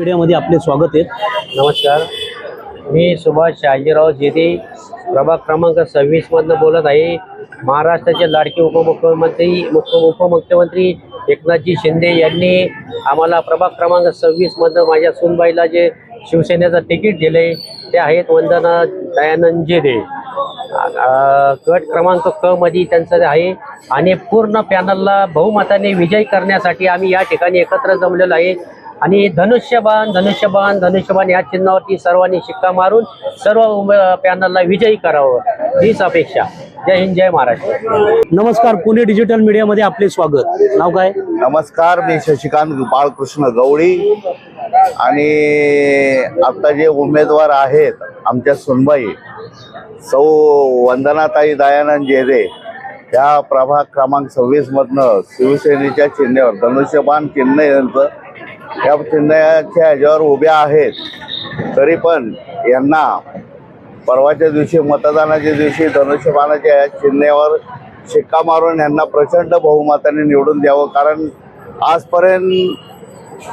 मीडियामध्ये आपले स्वागत आहे. नमस्कार. मी सुभाष शहाजीराव जेदे प्रभाग क्रमांक सव्वीसमधनं बोलत आहे. महाराष्ट्राचे लाडके उपमुख्यमंत्री मुख्य उपमुख्यमंत्री एकनाथजी शिंदे यांनी आम्हाला प्रभाग क्रमांक सव्वीसमधनं माझ्या सुनबाईला जे शिवसेनेचं तिकीट दिले ते आहेत वंदना दयानंद जेदे. गट क्रमांक क मध्ये त्यांचं आहे आणि पूर्ण पॅनलला बहुमताने विजय करण्यासाठी आम्ही या ठिकाणी एकत्र जमलेलो आहे. आणि धनुष्यबाण धनुष्यबाण धनुष्यबाण या चिन्हावरती सर्वांनी शिक्का मारून सर्व उमे- पॅनलला विजयी करावं. हीच अपेक्षा. जय हिंद जय महाराष्ट्र. नमस्कार पुणे डिजिटल मीडियामध्ये आपले स्वागत. नाव काय? नमस्कार मी शशिकांत बाळकृष्ण गवळी. आणि आता जे उमेदवार आहेत आमच्या सुनबाई सौ वंदनाताई दयानंद जेदे ह्या प्रभाग क्रमांक सव्वीस मधनं शिवसेनेच्या चिन्हावर धनुष्यबाण चिन्ह यांचं या चिन्हाच्या ह्याच्यावर उभ्या आहेत. तरी पण यांना परवाच्या दिवशी मतदानाच्या दिवशी धनुष्यबाणाच्या या चिन्हेवर शिक्का मारून यांना प्रचंड बहुमताने निवडून द्यावं. कारण आजपर्यंत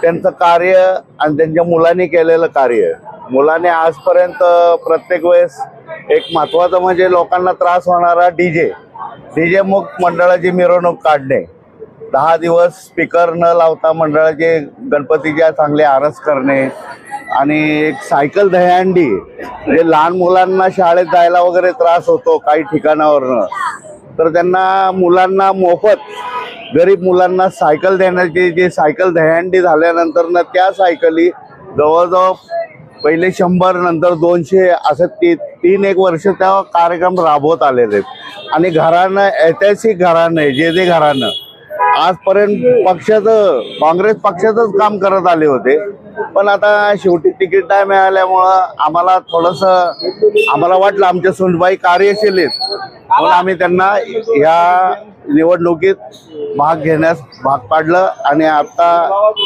त्यांचं कार्य आणि त्यांच्या मुलांनी केलेलं कार्य मुलाने आजपर्यंत प्रत्येक वेळेस एक महत्वाचं म्हणजे लोकांना त्रास होणारा डी जे डी जे मुक्त मंडळाची मिरवणूक काढणे. दहा दिवस स्पीकर न लावता मंडळाचे गणपतीच्या चांगले आरस करणे आणि एक सायकल दहीहंडी म्हणजे लहान मुलांना शाळेत जायला वगैरे त्रास होतो काही ठिकाणावरनं तर त्यांना मुलांना मोफत गरीब मुलांना सायकल देण्याची जी सायकल दहीहंडी झाल्यानंतर ना त्या सायकली जवळजवळ पहिले शंभर नंतर दोनशे असं ती तीन एक वर्ष त्या कार्यक्रम राबवत आलेले. आहेत आणि घरानं ऐतिहासिक घरानं आहे जे जे घरानं आजपर्यंत पक्षाचं काँग्रेस पक्षाचंच काम करत आले होते. पण आता शेवटी तिकीट नाही मिळाल्यामुळं आम्हाला थोडस आम्हाला वाटलं आमच्या सुनबाई कार्यशील आहेत. म्हणून आम्ही त्यांना ह्या निवडणुकीत भाग घेण्यास भाग पाडलं आणि आता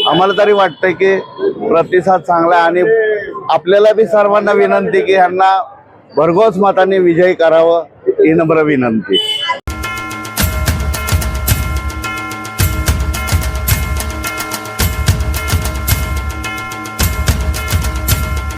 आम्हाला तरी वाटतंय की प्रतिसाद चांगला आणि आपल्याला बी सर्वांना विनंती की ह्यांना भरघोस मताने विजयी करावं ही नम्र विनंती.